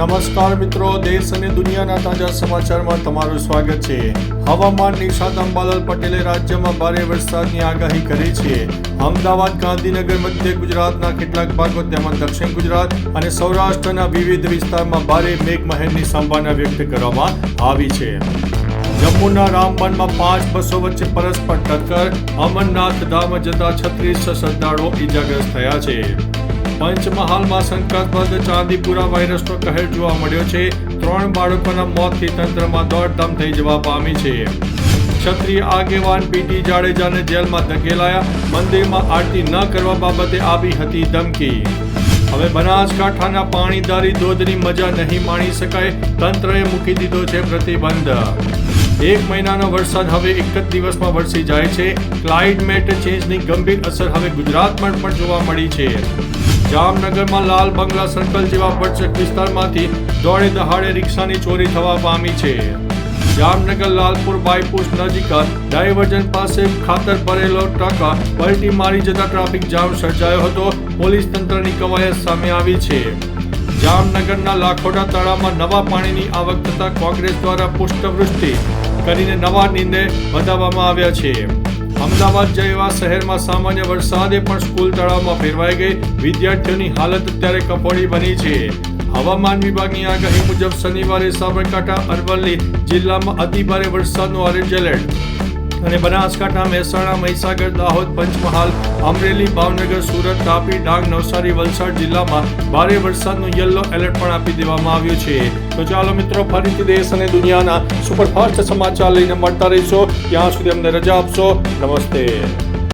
નમસ્કાર મિત્રો, દેશ અને દુનિયાના તાજા સમાચારમાં તમારું સ્વાગત છે. હવામાન નિષાદ અંબાલાલ પટેલે રાજ્યમાં ભારે વરસાદની આગાહી કરી છે. અમદાવાદ, ગાંધીનગર, મધ્ય ગુજરાતના કેટલાક ભાગો તેમજ દક્ષિણ ગુજરાત અને સૌરાષ્ટ્રના વિવિધ વિસ્તારમાં ભારે મેઘમહેરની સંભાવના વ્યક્ત કરવામાં આવી છે. જમ્મુના રામબનમાં પાંચ બસો વચ્ચે પરસ્પર ટક્કર, અમરનાથ ધામ જતા છત્રીસ શ્રદ્ધાળુઓ ઈજાગ્રસ્ત થયા છે. પંચમહાલમાં શંકાસ્પદ ચાંદીપુરા વાયરસનો કહેર જોવા મળ્યો છે. ત્રણ બાળકોના મોતથી તંત્રમાં દોડધામ થઈ જવા પામી છે. ક્ષત્રિય આગેવાન પીટી જાડેજાને જેલમાં ધકેલાયા. મંદિરમાં આરતી ન કરવા બાબતે આવી હતી ધમકી. હવે બનાસકાંઠાના પાણીદારી ધોધની મજા નહીં માણી શકાય. તંત્રએ મૂકી દીધો છે પ્રતિબંધ. એક મહિનાનો વરસાદ હવે એક જ દિવસમાં વરસી જાય છે. ક્લાઇમેટ ચેન્જની ગંભીર અસર હવે ગુજરાતમાં પણ જોવા મળી છે. જામનગરમાં લાલ બંગલા સર્કલ જેવા પડછક વિસ્તારમાંથી દોડે દહાડે રિક્ષાની ચોરી થવા પામી છે. જામનગર લાલપુર બાયપુસ નજીક ડાયવર્જન પાસે ખાતર ભરેલો ટ્રક પલટી મારી જતા ટ્રાફિક જામ સર્જાયો હતો. પોલીસ તંત્રની કવાયત સામે આવી છે. જામનગરના લાખોટા તળાવમાં નવા પાણીની આવક થતા કોંગ્રેસ દ્વારા પુષ્પવૃષ્ટિ કરીને નવા નિર્ણય બતાવવામાં આવ્યા છે. અમદાવાદ જેવા શહેરમાં સામાન્ય વરસાદે પણ સ્કૂલ તળાવમાં ફેરવાઈ ગઈ. વિદ્યાર્થીઓની હાલત અત્યારે કફોડી બની છે. હવામાન વિભાગની આગાહી મુજબ શનિવારે સાબરકાંઠા, અરવલ્લી જિલ્લામાં અતિભારે વરસાદનું ઓરેન્જ એલર્ટ અને બનાસકાંઠા, મહેસાણા, મહીસાગર, દાહોદ, પંચમહાલ, અમરેલી, ભાવનગર, સુરત, તાપી, ડાંગ, નવસારી, વલસાડ જિલ્લામાં ભારે વરસાદનું યલો એલર્ટ પણ આપી દેવામાં આવ્યું છે. તો ચાલો મિત્રો, ફરીથી દેશ અને દુનિયાના સુપરફાસ્ટ સમાચાર લઈને મળતા રહીશો. ત્યાં સુધી અમને રજા આપશો. નમસ્તે.